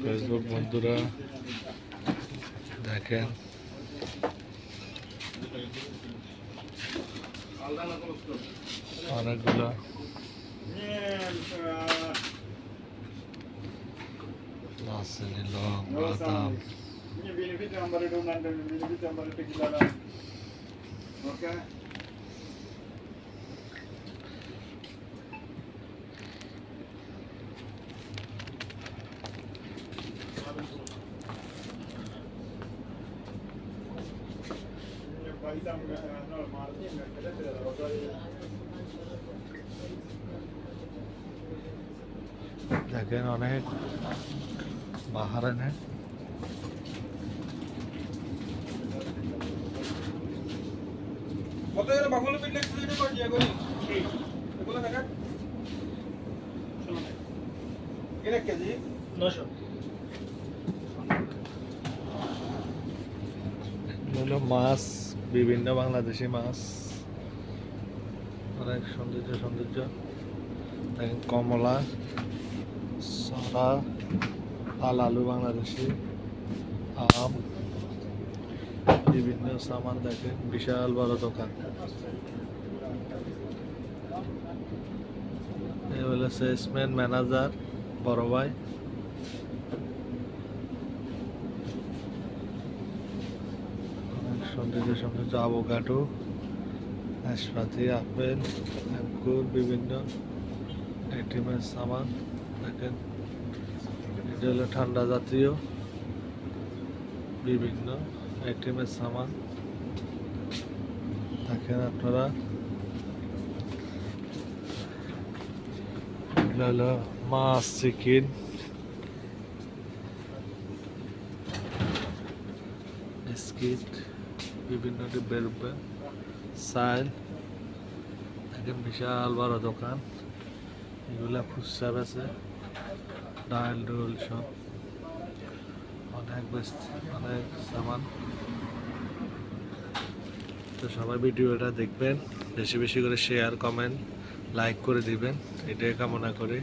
Facebook বন্ধুরা দেখেন অনেকগুলো lah. দেখেন অনেক বাহারানে কত এর বাকুল পিট লেখতে দিতে পারি এগুলো এগুলো দেখা এটা কেজি 900 মাছ। বিভিন্ন বাংলাদেশি মাছ। অনেক সৌন্দর্য সৌন্দর্য। কমলা সরা লাল আলু বাংলাদেশি, আম। বিভিন্ন সামান দেখেন, বিশাল বড় দোকান। এ হলো সেলসম্যান, ম্যানেজার, বড় ভাই অনেক সৌন্দর্য সৌন্দর্য আবোকাডো নাশপাতি, আপেল, আঙ্গুর, বিভিন্ন আইটেমের সামান, দেখেন। এটা হলো ঠান্ডা জাতীয় বিভিন্ন আইটেমের সামান। দেখেন আপনারা। হলো মাছ, চিকেন। বিস্কিট। বিভিন্ন ডিব্বে ডিব্বে চাল দেখেন বিশাল বড় দোকান। এগুলা খুচরা বেছে ডাল ডোল সব। অনেক বেশ অনেক সামান। তো সবাই ভিডিওটা দেখবেন, বেশি বেশি করে শেয়ার কমেন্ট লাইক করে দিবেন। এটাই কামনা করি।